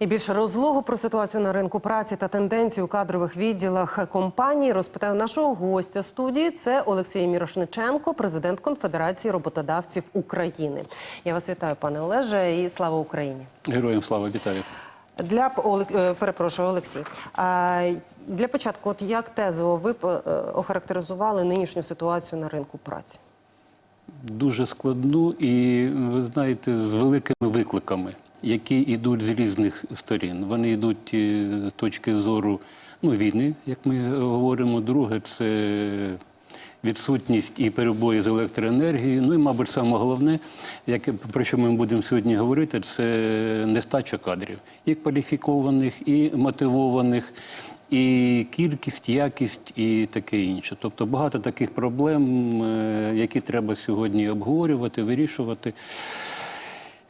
І більше розлогу про ситуацію на ринку праці та тенденції у кадрових відділах компаній розпитаю нашого гостя студії. Це Олексій Мірошниченко, президент Конфедерації роботодавців України. Я вас вітаю, пане Олеже, і слава Україні. Героям слава вітаю. Для е, перепрошую, Олексій. Для початку, от як тезово ви б е, охарактеризували нинішню ситуацію на ринку праці? Дуже складну і ви знаєте, з великими викликами, які йдуть з різних сторін. Вони йдуть е, з точки зору ну, війни, як ми говоримо. Друге, це відсутність і перебої з електроенергією. Ну і, мабуть, саме головне, як, про що ми будемо сьогодні говорити, це нестача кадрів, і кваліфікованих, і мотивованих. І кількість, якість і таке інше. Тобто багато таких проблем, е, які треба сьогодні обговорювати, вирішувати.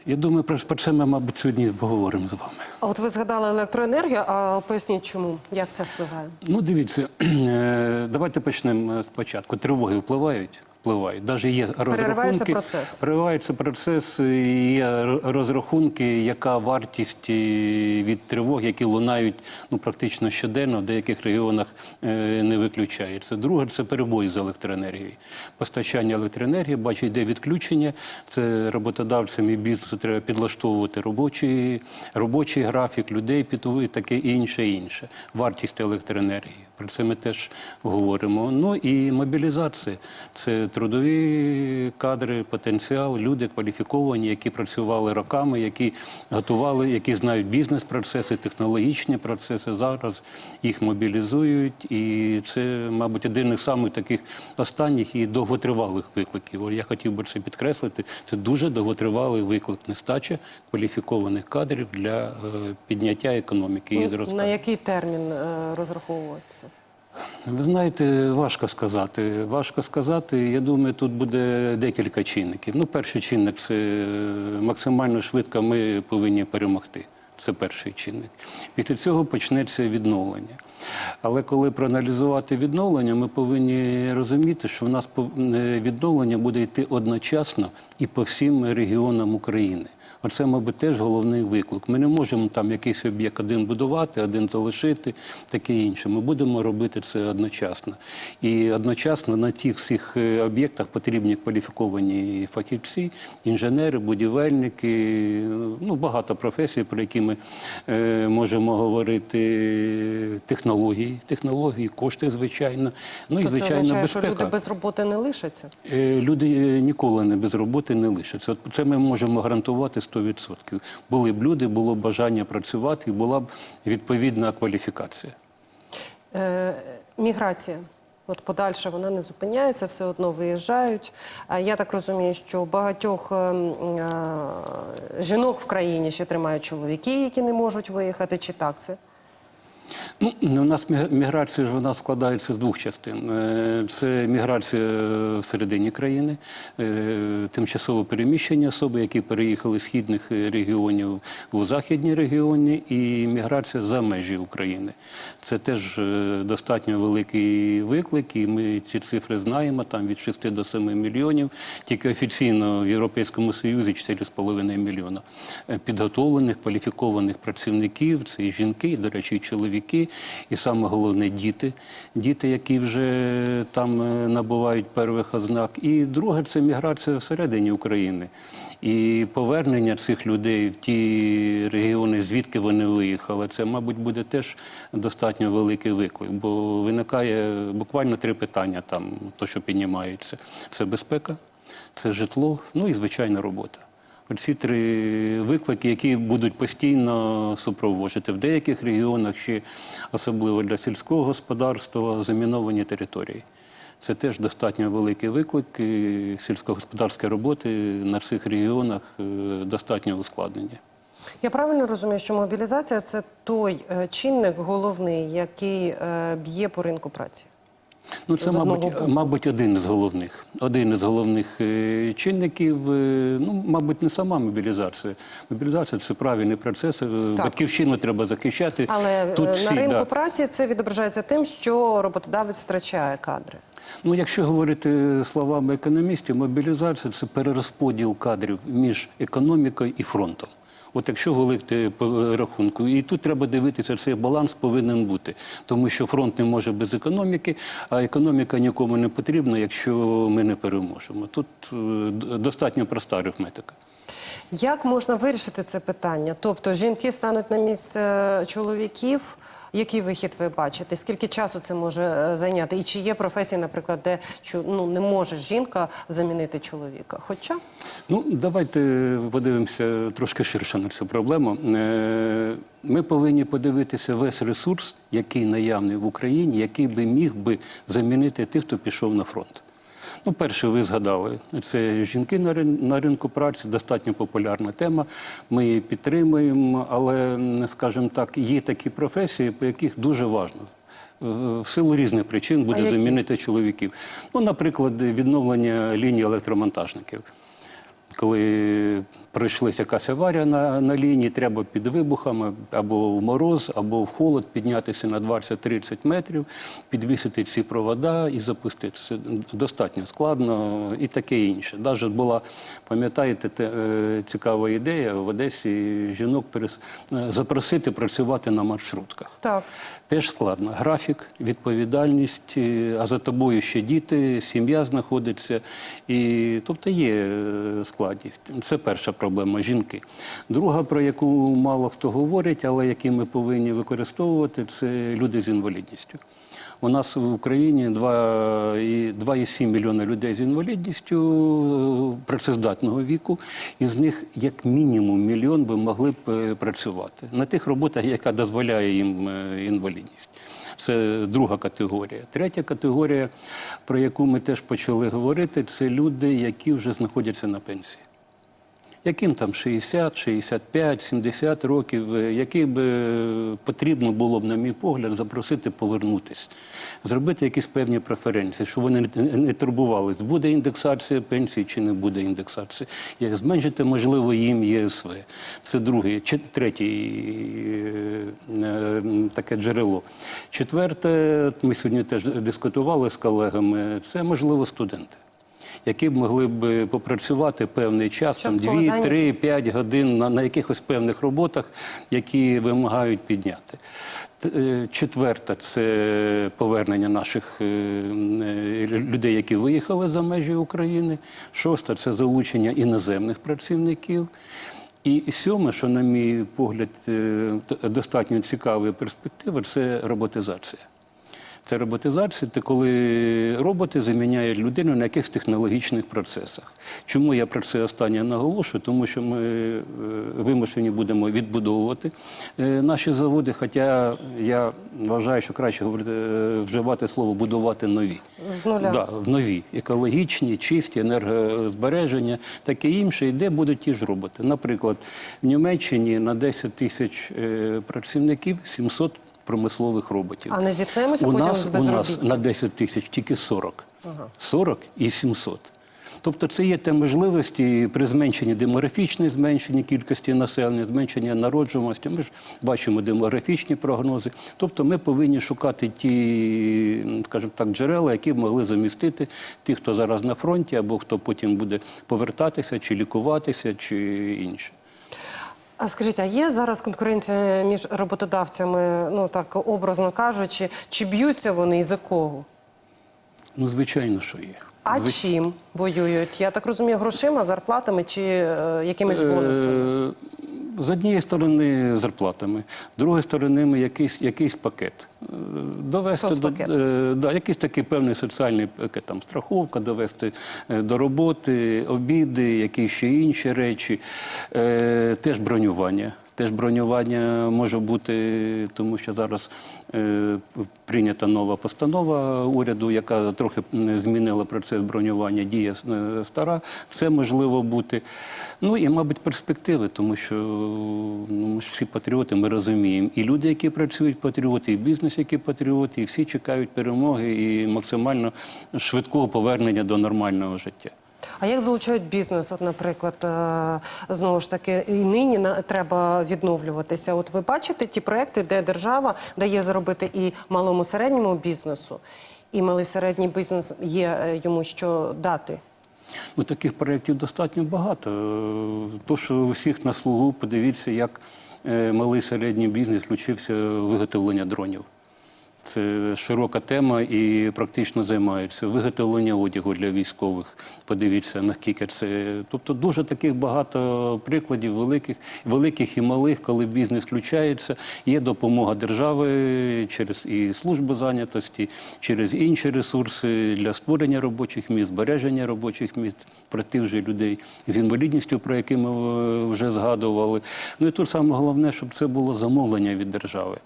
Я думаю, про це ми, мабуть, сьогодні поговоримо з вами. А от ви згадали електроенергію, а поясніть чому, як це впливає? Ну, дивіться, е, давайте почнемо спочатку. Тривоги впливають. Впливають. Навіть є розрахунки. процес. Переривається процес, є розрахунки, яка вартість е, від тривог, які лунають ну, практично щоденно, в деяких регіонах е, не виключається. Друге це перебої з електроенергією. Постачання електроенергії, бачить, йде відключення. Це роботодавцям і бізнесу треба підлаштовувати робочий, робочий графік людей, і таке інше, інше. Вартість електроенергії. Про це ми теж говоримо. Ну і мобілізація це трудові кадри, потенціал, люди кваліфіковані, які працювали роками, які готували, які знають бізнес-процеси, технологічні процеси. Зараз їх мобілізують, і це, мабуть, один із самих таких останніх і довготривалих викликів. Я хотів би це підкреслити. Це дуже довготривалий виклик нестача кваліфікованих кадрів для е, підняття економіки і Ну, зростання. на який термін е, розраховується? Ви знаєте, важко сказати. Важко сказати. Я думаю, тут буде декілька чинників. Ну, перший чинник це е, максимально швидко ми повинні перемогти. Це перший чинник. Після цього почнеться відновлення. Але коли проаналізувати відновлення, ми повинні розуміти, що в нас е, відновлення буде йти одночасно і по всім регіонам України. Оце, мабуть, теж головний виклик. Ми не можемо там якийсь об'єкт один будувати, один то лишити, таке інше. Ми будемо робити це одночасно. І одночасно на тих всіх е, об'єктах потрібні кваліфіковані фахівці, інженери, будівельники, ну багато професій, про які ми е, можемо говорити. Технології, технології, кошти, звичайно. Ну і То це звичайно, означає, що люди без роботи не лишаться? Е, Люди е, ніколи не без роботи не лишаться. От Це ми можемо гарантувати 100%. Були б люди, було б бажання працювати, і була б відповідна кваліфікація. Е, міграція. От подальше вона не зупиняється, все одно виїжджають. Я так розумію, що багатьох ем, е, жінок в країні ще тримають чоловіки, які не можуть виїхати. Чи так це? Ну, у нас міграція ж вона складається з двох частин. Е, Це міграція всередині країни, е, тимчасово переміщені особи, які переїхали з східних регіонів у західні регіони, і міграція за межі України. Це теж е, достатньо великий виклик, і ми ці цифри знаємо, там від 6 до 7 мільйонів. Тільки офіційно в Європейському Союзі 4,5 мільйона підготовлених, кваліфікованих працівників. Це і жінки, і, до речі, і чоловіки, і саме головне діти, діти, які вже там е, набувають перших ознак. І друге це міграція всередині України. І повернення цих людей в ті регіони, звідки вони виїхали, це, мабуть, буде теж достатньо великий виклик, бо виникає буквально три питання там, то, що піднімаються. Це безпека, це житло, ну і звичайна робота. Оці три виклики, які будуть постійно супроводжувати в деяких регіонах, ще особливо для сільського господарства, заміновані території. Це теж достатньо великий виклик. і Сільськогосподарські роботи на цих регіонах е, достатньо ускладнені. Я правильно розумію, що мобілізація це той е, чинник головний, який е, б'є по ринку праці. Ну, це, мабуть, мабуть, один з головних. Один із головних е, чинників. е, Ну, мабуть, не сама мобілізація. Мобілізація це правильний процес. е, Так. Батьківщину треба захищати. Але Тут е, всі, на ринку да. праці це відображається тим, що роботодавець втрачає кадри. Ну, якщо говорити словами економістів, мобілізація це перерозподіл кадрів між економікою і фронтом. От якщо говорити по рахунку, і тут треба дивитися, цей баланс повинен бути, тому що фронт не може без економіки, а економіка нікому не потрібна, якщо ми не переможемо. Тут е, достатньо проста арифметика. Як можна вирішити це питання? Тобто жінки стануть на місце чоловіків. Який вихід ви бачите? Скільки часу це може е, зайняти? І чи є професії, наприклад, де ну, не може жінка замінити чоловіка? Хоча Ну, давайте подивимося трошки ширше на цю проблему. Е, Ми повинні подивитися весь ресурс, який наявний в Україні, який би міг би замінити тих, хто пішов на фронт. Ну, перше, ви згадали, це жінки на ринку праці, достатньо популярна тема. Ми її підтримуємо, але, скажімо так, є такі професії, по яких дуже важливо. В силу різних причин буде замінити чоловіків. Ну, наприклад, відновлення лінії електромонтажників. Коли пройшлася якась аварія на, на лінії, треба під вибухами або в мороз, або в холод піднятися на 20-30 метрів, підвісити ці провода і запустити. Це достатньо складно і таке інше. Навіть була, пам'ятаєте, е, цікава ідея в Одесі жінок перес... е, запросити працювати на маршрутках. так. Теж складно. Графік, відповідальність, а за тобою ще діти, сім'я знаходиться. І, тобто є е, складність. Це перша проблема жінки. Друга, про яку мало хто говорить, але які ми повинні використовувати, це люди з інвалідністю. У нас в Україні 2 і- 2,7 мільйона людей з інвалідністю е, працездатного віку, із них як мінімум мільйон би могли б е, працювати на тих роботах, яка дозволяє їм е, інвалідність. Це друга категорія. Третя категорія, про яку ми теж почали говорити, це люди, які вже знаходяться на пенсії яким там 60, 65, 70 років, е, яких би е, потрібно було б, на мій погляд, запросити повернутися, зробити якісь певні преференції, щоб вони не- турбувались, буде індексація пенсії чи не буде індексації, як зменшити, можливо, їм ЄСВ. Це другий, чи третій е, таке джерело. Четверте, ми сьогодні теж дискутували з колегами, це можливо студенти які б могли б попрацювати певний час, там Часткова 2, 3, 5 годин на, на якихось певних роботах, які вимагають підняти. Е, Четверта це повернення наших е, е, людей, які виїхали за межі України. Шоста це залучення іноземних працівників. І сьоме, що, на мій погляд, достатньо цікавої перспективи, це роботизація. Це роботизація, це коли роботи заміняють людину на якихось технологічних процесах. Чому я про це останнє наголошую? Тому що ми е, вимушені будемо відбудовувати е, наші заводи. Хоча я вважаю, що краще е, вживати слово будувати нові. З нуля. Да, нові екологічні, чисті, енергозбереження, таке інше, і де будуть ті ж роботи. Наприклад, в Німеччині на 10 тисяч працівників 700 промислових роботів. А не зіткнемося у потім нас, з у нас на 10 тисяч тільки 40. 40 і 700. Тобто це є те можливості при зменшенні демографічної зменшенні кількості населення, зменшення народжуваності. Ми ж бачимо демографічні прогнози. Тобто ми повинні шукати ті, скажімо так, джерела, які б могли замістити тих, хто зараз на фронті, або хто потім буде повертатися, чи лікуватися, чи інше. А скажіть, а є зараз конкуренція між роботодавцями, ну так образно кажучи, чи б'ються вони і за кого? Ну, звичайно, що є. А Звич- чим воюють? Я так розумію, грошима, зарплатами чи е, якимись бонусами? Е, З однієї сторони зарплатами, з другої сторони якийсь, якийсь пакет. Е, Довести Соцпакет. до е, да, якийсь такий певний соціальний пакет, там страховка, довести е, до роботи, обіди, якісь ще інші речі, Е, теж бронювання. Теж бронювання може бути, тому що зараз е, прийнята нова постанова уряду, яка трохи змінила процес бронювання, діє е, стара. Це можливо бути. Ну і, мабуть, перспективи, тому що ну, ми ж всі патріоти, ми розуміємо. І люди, які працюють патріоти, і бізнес, які патріоти, і всі чекають перемоги і максимально швидкого повернення до нормального життя. А як залучають бізнес? От, наприклад, е, знову ж таки, і нині треба відновлюватися. От ви бачите ті проекти, де держава дає заробити і малому середньому бізнесу, і малий середній бізнес є е, йому що дати. Ну, таких проєктів достатньо багато. Е, То, що у всіх на слугу, подивіться, як малий середній бізнес включився в виготовлення дронів. Це широка тема і практично займаються. Виготовлення одягу для військових. Подивіться, наскільки це. Тобто дуже таких багато прикладів, великих, великих і малих, коли бізнес включається. Є допомога держави через і службу зайнятості, через інші ресурси для створення робочих місць, збереження робочих місць про тих же людей з інвалідністю, про які ми е, вже згадували. Ну і тут саме головне, щоб це було замовлення від держави.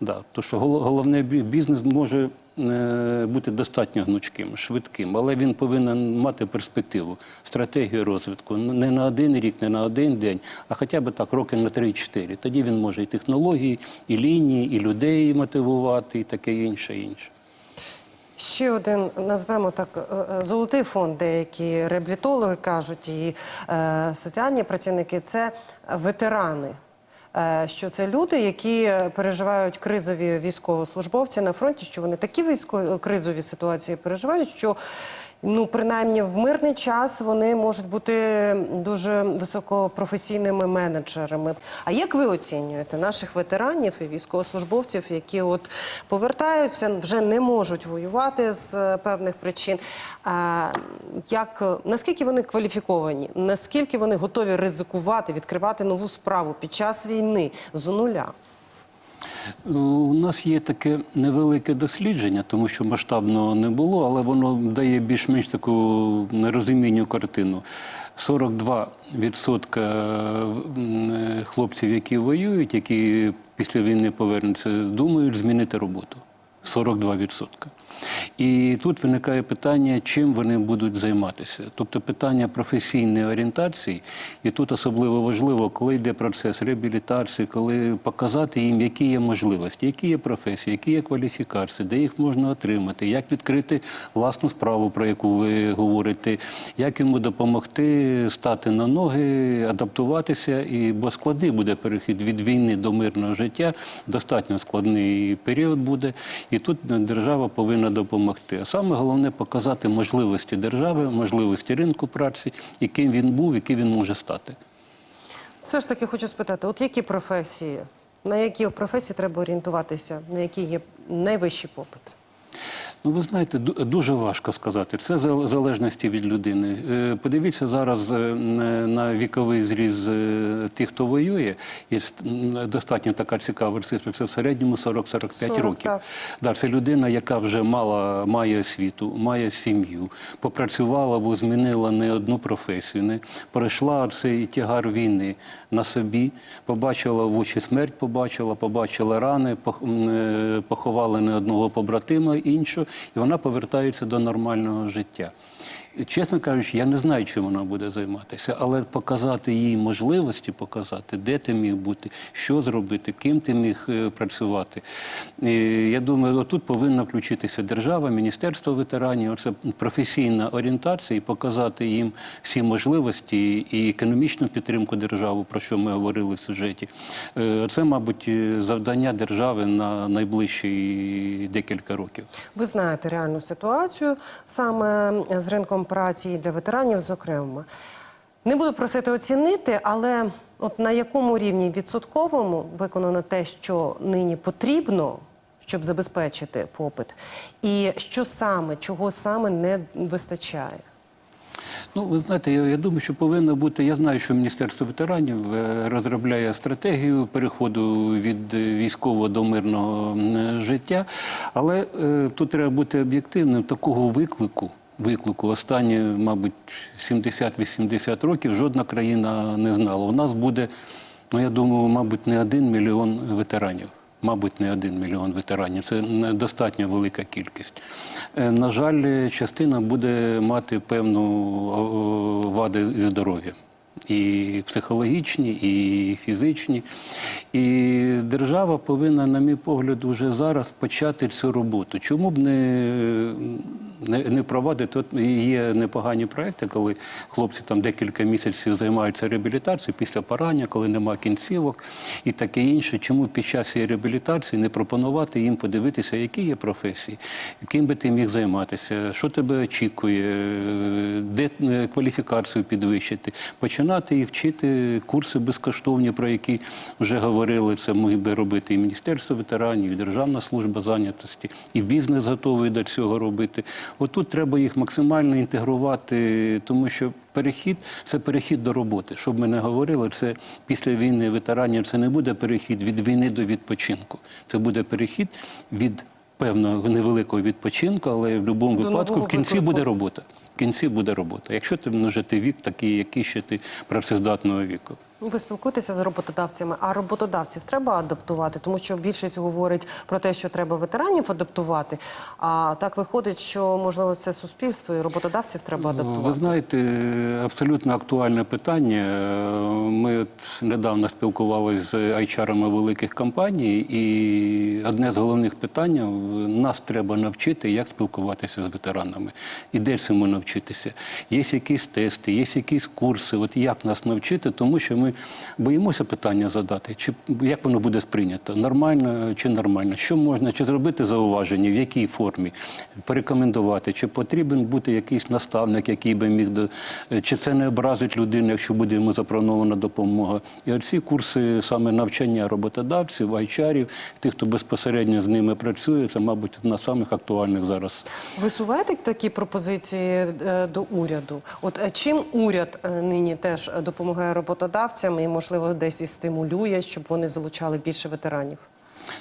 Да, то що гол- головне бізнес може е, бути достатньо гнучким, швидким, але він повинен мати перспективу, стратегію розвитку не на один рік, не на один день, а хоча б так роки на 3-4. Тоді він може і технології, і лінії, і людей мотивувати, і таке інше інше. Ще один назвемо так е, е, золотий фонд, деякі реабілітологи кажуть, і е, соціальні працівники це ветерани. Е, Що це люди, які переживають кризові військовослужбовці на фронті, що вони такі військові кризові ситуації переживають, що ну принаймні в мирний час вони можуть бути дуже високопрофесійними менеджерами. А як ви оцінюєте наших ветеранів і військовослужбовців, які от повертаються, вже не можуть воювати з певних причин? А, як наскільки вони кваліфіковані? Наскільки вони готові ризикувати, відкривати нову справу під час війни з нуля? У нас є таке невелике дослідження, тому що масштабного не було, але воно дає більш-менш таку нерозумінню картину. 42% хлопців, які воюють, які після війни повернуться, думають змінити роботу. 42%. І тут виникає питання, чим вони будуть займатися. Тобто питання професійної орієнтації, і тут особливо важливо, коли йде процес реабілітації, коли показати їм, які є можливості, які є професії, які є кваліфікації, де їх можна отримати, як відкрити власну справу, про яку ви говорите, як йому допомогти стати на ноги, адаптуватися, і бо складний буде перехід від війни до мирного життя, достатньо складний період буде, і тут держава повинна допомогти. А саме головне показати можливості держави, можливості ринку праці, яким він був, яким він може стати. Все ж таки хочу спитати: от які професії, на які професії треба орієнтуватися, на які є найвищий попит? Ну, ви знаєте, ду- дуже важко сказати. Це залежності від людини. Е, Подивіться зараз е, на віковий зріз е, тих, хто воює. С- достатньо така цікава цифра. Це в середньому 40-45 40, років. так. Да, це людина, яка вже мала, має освіту, має сім'ю, попрацювала або змінила не одну професію, не пройшла цей тягар війни на собі, побачила в очі смерть, побачила, побачила рани, пох- м, е, поховала не одного побратима іншого, і вона повертається до нормального життя. Чесно кажучи, я не знаю, чим вона буде займатися, але показати їй можливості, показати, де ти міг бути, що зробити, ким ти міг е, працювати. І я думаю, отут повинна включитися держава, міністерство ветеранів, це професійна орієнтація і показати їм всі можливості і економічну підтримку держави, про що ми говорили в сюжеті. Е, Це, мабуть, е, завдання держави на найближчі декілька років. Ви знаєте реальну ситуацію саме з ринком праці і для ветеранів, зокрема. Не буду просити оцінити, але от на якому рівні відсотковому виконано те, що нині потрібно, щоб забезпечити попит, і що саме, чого саме не вистачає? Ну, ви знаєте, я, я думаю, що повинно бути. Я знаю, що Міністерство ветеранів е, розробляє стратегію переходу від е, військового до мирного життя. Але е, тут треба бути об'єктивним. Такого виклику, виклику останні, мабуть, 70-80 років жодна країна не знала. У нас буде, ну я думаю, мабуть, не один мільйон ветеранів. Мабуть, не один мільйон ветеранів. Це достатньо велика кількість. Е, На жаль, частина буде мати певну вади здоров'я. І психологічні, і фізичні. І держава повинна, на мій погляд, уже зараз почати цю роботу. Чому б не, не, не проводити? От є непогані проекти, коли хлопці там декілька місяців займаються реабілітацією після поранення, коли нема кінцівок і таке інше. Чому під час цієї реабілітації не пропонувати їм подивитися, які є професії, яким би ти міг займатися, що тебе очікує, де е, кваліфікацію підвищити, починати і вчити курси безкоштовні, про які вже говорили. Це могли би робити і Міністерство ветеранів, і Державна служба зайнятості, і бізнес готовий до цього робити. Отут треба їх максимально інтегрувати, тому що перехід це перехід до роботи. Щоб ми не говорили, це після війни ветеранів це не буде перехід від війни до відпочинку. Це буде перехід від певного невеликого відпочинку, але в будь-якому випадку в кінці буде робота. Кінці буде робота. Якщо ти множити вік, такий, який ще ти працездатного віку. Ну, Ви спілкуєтеся з роботодавцями, а роботодавців треба адаптувати, тому що більшість говорить про те, що треба ветеранів адаптувати. А так виходить, що можливо це суспільство і роботодавців треба адаптувати. Ви знаєте, абсолютно актуальне питання. Ми от недавно спілкувалися з HR-ами великих компаній, і одне з головних питань нас треба навчити, як спілкуватися з ветеранами. І де цьому навчитися? Є якісь тести, є якісь курси. От як нас навчити, тому що ми боїмося питання задати, чи як воно буде сприйнято, нормально чи нормально, що можна, чи зробити зауваження, в якій формі, порекомендувати, чи потрібен бути якийсь наставник, який би міг до чи це не образить людину, якщо буде йому запланована допомога. І оці курси саме навчання роботодавців, айчарів, тих, хто безпосередньо з ними працює, це, мабуть, одна з самих актуальних зараз Висуваєте такі пропозиції е, до уряду? От е, чим уряд е, нині теж допомагає роботодавцям і, можливо, десь і стимулює, щоб вони залучали більше ветеранів?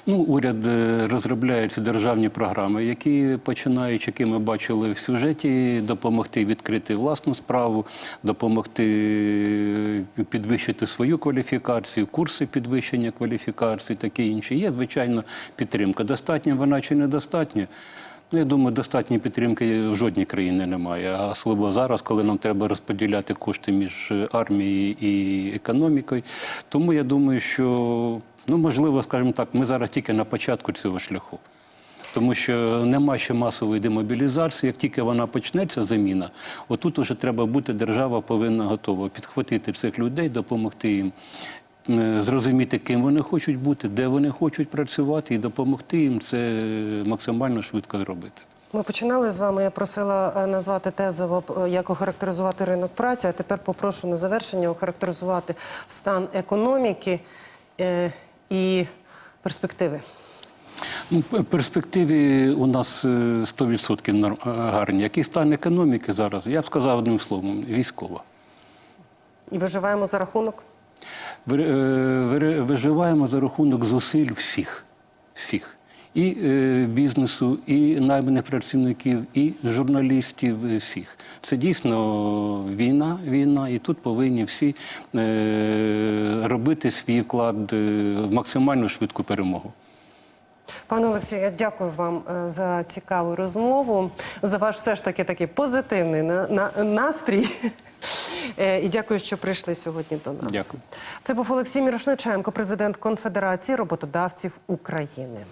Ну, уряд е, розробляє ці державні програми, які починають, які ми бачили в сюжеті, допомогти відкрити власну справу, допомогти е, підвищити свою кваліфікацію, курси підвищення кваліфікації, таке інше. Є, звичайно, підтримка. Достатня вона чи недостатня? Ну, я думаю, достатньої підтримки в жодній країні немає. А особливо зараз, коли нам треба розподіляти кошти між армією і економікою. Тому я думаю, що ну можливо, скажімо так, ми зараз тільки на початку цього шляху. Тому що нема ще масової демобілізації. Як тільки вона почнеться, заміна, отут уже треба бути, держава повинна готова підхватити цих людей, допомогти їм зрозуміти, ким вони хочуть бути, де вони хочуть працювати, і допомогти їм це максимально швидко зробити. Ми починали з вами. Я просила е, назвати тезово, е, як охарактеризувати ринок праці. А тепер попрошу на завершення охарактеризувати стан економіки е, і перспективи. Ну, в перспективі у нас е, 100% е, гарні. Який стан економіки зараз? Я б сказав одним словом, військова. І виживаємо за рахунок. Е, Виживаємо за рахунок зусиль всіх. всіх. І е, бізнесу, і найманих працівників, і журналістів е, всіх. Це дійсно війна, війна, і тут повинні всі робити свій вклад в максимально швидку перемогу. Пане Олексію, я дякую вам за цікаву розмову, за ваш все ж таки такий позитивний на, на, настрій. Е, І дякую, що прийшли сьогодні до нас. Дякую. Це був Олексій Мірошниченко, президент Конфедерації роботодавців України.